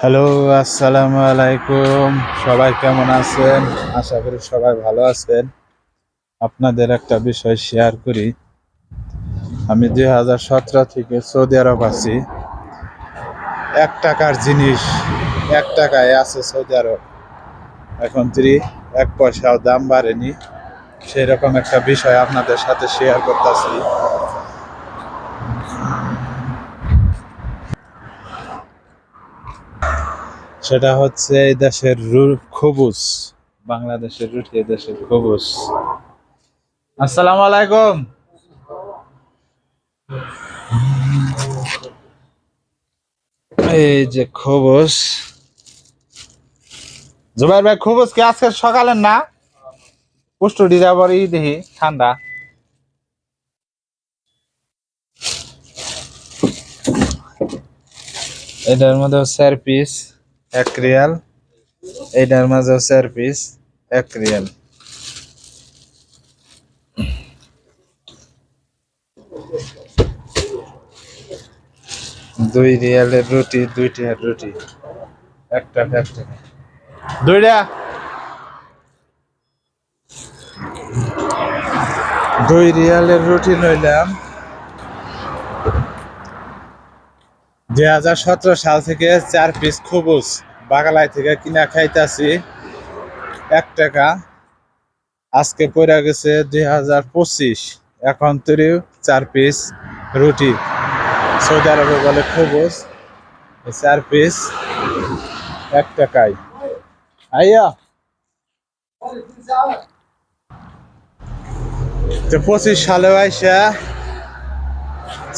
Hello, আসসালামু আলাইকুম। সবাই কেমন আছেন? আশা করি সবাই ভালো আছেন। আপনাদের একটা বিষয় শেয়ার করি। আমি দুই হাজার সতেরো থেকে সৌদি আরব আছি। এক টাকার জিনিস, এক টাকায় আছে সৌদি আরব। এখন ত্রি এক পয়সাও দাম বাড়েনি সেই রকম একটা বিষয় আপনাদের সাথে শেয়ার করতেছি। সেটা হচ্ছে এই দেশের খবুজ বাংলাদেশের রুটি দেশের খবুজ আসসালামু আলাইকুম। এই যে খবুজ জুবাইর ভাই খবুজ কি আজকে সকালে না? পুষ্টটি যাবার ই দেখি ঠান্ডা। এটার মধ্যে চার পিস এক রিয়াল। এইটার মাঝে চার পিস এক রিয়াল। দুই রিয়ালের রুটি দুইটি হাত রুটি। একটা এক টাকা দুইটা? দুই রিয়ালের রুটি নইলাম দুই হাজার সতেরো সাল থেকে চার পিস খবুজ। বাগালাই থেকে কিনা খাইতাছি এক টাকা। আজকে পড়ে গেছে দুই হাজার পঁচিশ। এখন তৈরি চার পিস রুটি। সৌদি আরবে বলে খবুজ চার পিস এক টাকায়। আইয়া। তো পঁচিশ সালে আইসা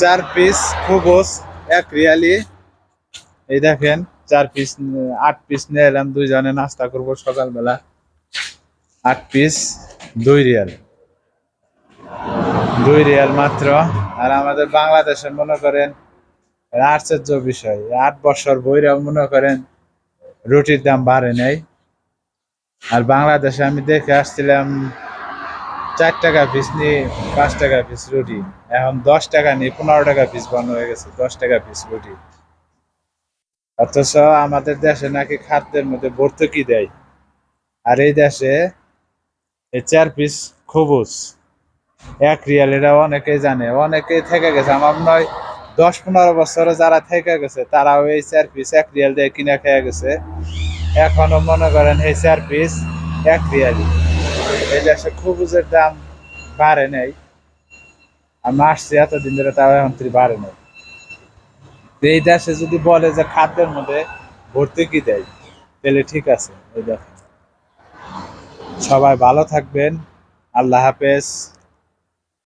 চার পিস খবুজ এক রিয়ালি। এই দেখেন চার পিস আট পিস নিয়ে এলাম, দুইজনে নাস্তা করব সকালবেলা। আট পিস দুই রিয়াল। দুই রিয়াল মাত্র। আর আমাদের বাংলাদেশে মনে করেন আশ্চর্য বিষয় আট বছর বইরা মনে করেন, রুটির দাম বাড়ে নাই। আর বাংলাদেশে আমি দেখে আসছিলাম, চার টাকা পিস নিয়ে পাঁচ টাকা পিস রুটি। এখন দশ টাকা নিয়ে পনেরো টাকা পিস বন্ধ হয়ে গেছে, দশ টাকা পিস রুটি। অথচ আমাদের দেশে নাকি খাদ্যের মধ্যে ভর্তুকি দেয়। আর এই দেশে এই চার পিস খবুজ এক রিয়াল অনেকেই জানে, অনেকেই থেকে গেছে। আমার নয় দশ পনেরো বছরে যারা থেকে গেছে, তারাও এই চার পিস এক রিয়াল দিয়ে কিনে খেয়ে গেছে। এখনও মনে করেন এই চার পিস এক রিয়ালই। এই দেশে খবুজের দাম বাড়ে নেই। আমি আসছি এতদিন ধরে তাও এখন বাড়ে নেই। এই দেশে যদি বলে যে খাদ্যের মধ্যে ভর্তুকি দেয়? তাহলে ঠিক আছে, এই দেখেন। সবাই ভালো থাকবেন। আল্লাহ হাফেজ।